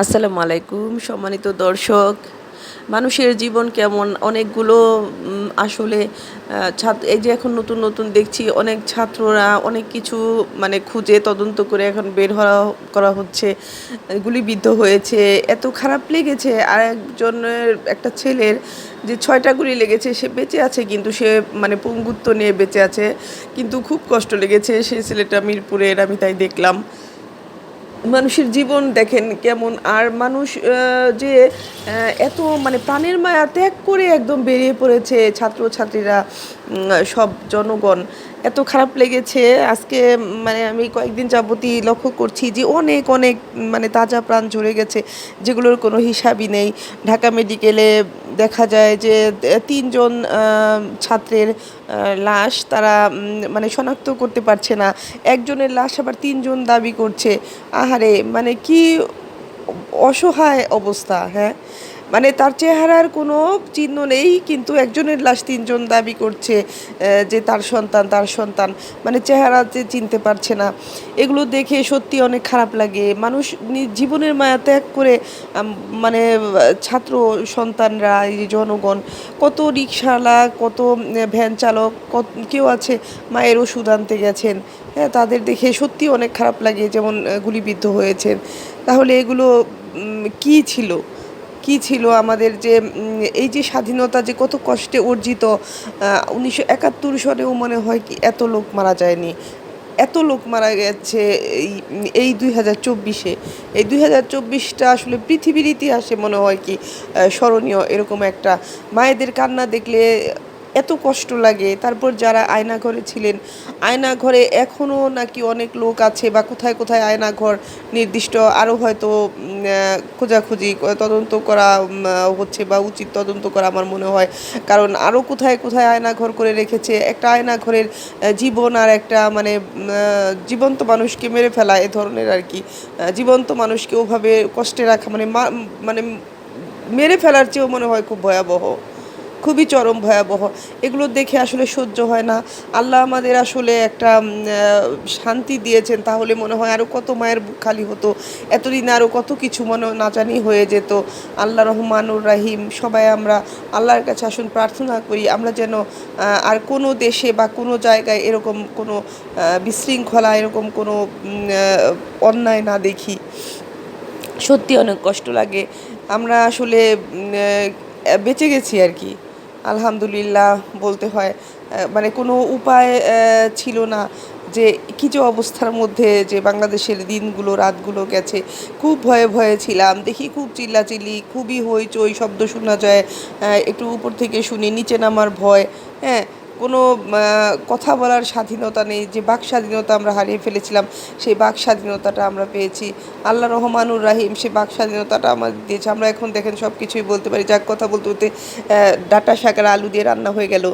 আসসালামু আলাইকুম, সম্মানিত দর্শক। মানুষের জীবন কেমন? অনেকগুলো আসলে ছাত্র, এই যে এখন নতুন নতুন দেখছি, অনেক ছাত্ররা অনেক কিছু মানে খুঁজে, তদন্ত করে এখন বের হওয়া, করা হচ্ছে, গুলিবিদ্ধ হয়েছে। এত খারাপ লেগেছে আর একজনের একটা ছেলের যে ছয়টা গুলি লেগেছে, সে বেঁচে আছে কিন্তু সে মানে পঙ্গুত্ব নিয়ে বেঁচে আছে। কিন্তু খুব কষ্ট লেগেছে, সেই ছেলেটা মিরপুরের, আমি তাই দেখলাম। মানুষের জীবন দেখেন কেমন। আর মানুষ যে এত মানে প্রাণের মায়া ত্যাগ করে একদম বেরিয়ে পড়েছে ছাত্রছাত্রীরা সব জনগণ এত খারাপ লেগেছে। আজকে মানে আমি কয়েকদিন যাবতই লক্ষ্য করছি যে অনেক অনেক মানে তাজা প্রাণ ঝরে গেছে, যেগুলোর কোনো হিসাবই নেই। ঢাকা মেডিকেলে দেখা যায় যে তিনজন ছাত্রের লাশ তারা মানে শনাক্ত করতে পারছে না। একজনের লাশ আবার তিনজন দাবি করছে। আহারে মানে কি অসহায় অবস্থা হ্যাঁ? মানে তার চেহারার কোনো চিহ্ন নেই, কিন্তু একজনের লাশ তিনজন দাবি করছে যে তার সন্তান তার সন্তান মানে চেহারাতে চিনতে পারছে না। এগুলো দেখে সত্যি অনেক খারাপ লাগে। মানুষ জীবনের মায়া ত্যাগ করে মানে ছাত্র সন্তানরা, এই জনগণ, কত রিক্সাওয়ালা কত ভ্যান চালক, কত, কেউ আছে, মায়ের ওষুধ আনতে গেছেন। হ্যাঁ তাদের দেখে সত্যি অনেক খারাপ লাগে, যেমন গুলিবিদ্ধ হয়েছেন। তাহলে এগুলো কি ছিল? কি ছিল আমাদের যে এই যে স্বাধীনতা যে কত কষ্টে অর্জিত উনিশশো একাত্তর সনেও মনে হয় কি এত লোক মারা যায়নি। এত লোক মারা গেছে এই দুই হাজার চব্বিশে। এই দুই হাজার চব্বিশটা আসলে পৃথিবীর ইতিহাসে মনে হয় কি স্মরণীয় এরকম একটা। মায়েদের কান্না দেখলে এত কষ্ট লাগে। তারপর যারা আয়না ঘরে ছিলেন আয়না ঘরে এখনও নাকি অনেক লোক আছে বা কোথায় কোথায় আয়না ঘর নির্দিষ্ট আরও হয়তো খোঁজাখুঁজি, তদন্ত করা হচ্ছে বা উচিত তদন্ত করা আমার মনে হয়। কারণ আরও কোথায় কোথায় আয়না ঘর করে রেখেছে, একটা আয়না ঘরের জীবন আর একটা মানে জীবন্ত মানুষকে মেরে ফেলা এ ধরনের আর কি। জীবন্ত মানুষকে ওভাবে কষ্টে রাখা মানে মানে মেরে ফেলার চেয়েও মনে হয় খুব ভয়াবহ। খুবই চরম ভয়াবহ। এগুলো দেখে আসলে সহ্য হয় না। আল্লাহ আমাদের আসলে একটা শান্তি দিয়েছেন, তাহলে মনে হয় আরও কত মায়ের বুক খালি হতো। এতদিন আরও কত কিছু মনে না জানি হয়ে যেত। আল্লাহ রহমানুর রাহিম, সবাই আমরা আল্লাহর কাছে আসুন প্রার্থনা করি, আমরা যেন আর কোনো দেশে বা কোনো জায়গায় এরকম কোনো বিশৃঙ্খলা, এরকম কোনো অন্যায় না দেখি। সত্যি অনেক কষ্ট লাগে। আমরা আসলে বেঁচে গেছি আর কি। আলহামদুলিল্লাহ বলতে হয় মানে কোনো উপায় ছিল না যে কী যে অবস্থার মধ্যে যে বাংলাদেশের দিনগুলো, রাতগুলো গেছে। খুব ভয়ে ভয়ে ছিলাম। দেখি খুব চিল্লাচিল্লি, খুবই হইচই, শব্দ শোনা যায়। একটু উপর থেকে শুনি, নিচে নামার ভয়। হ্যাঁ কোনো কথা বলার স্বাধীনতা নেই, যে বাক স্বাধীনতা আমরা হারিয়ে ফেলেছিলাম, সেই বাক স্বাধীনতাটা আমরা পেয়েছি। আল্লাহ রহমানুর রাহিম সেই বাক স্বাধীনতাটা আমাদের দিয়েছে। আমরা এখন দেখেন সব কিছুই বলতে পারি। যাক, কথা বলতে বলতে ডাটা শাকার আলু দিয়ে রান্না হয়ে গেল।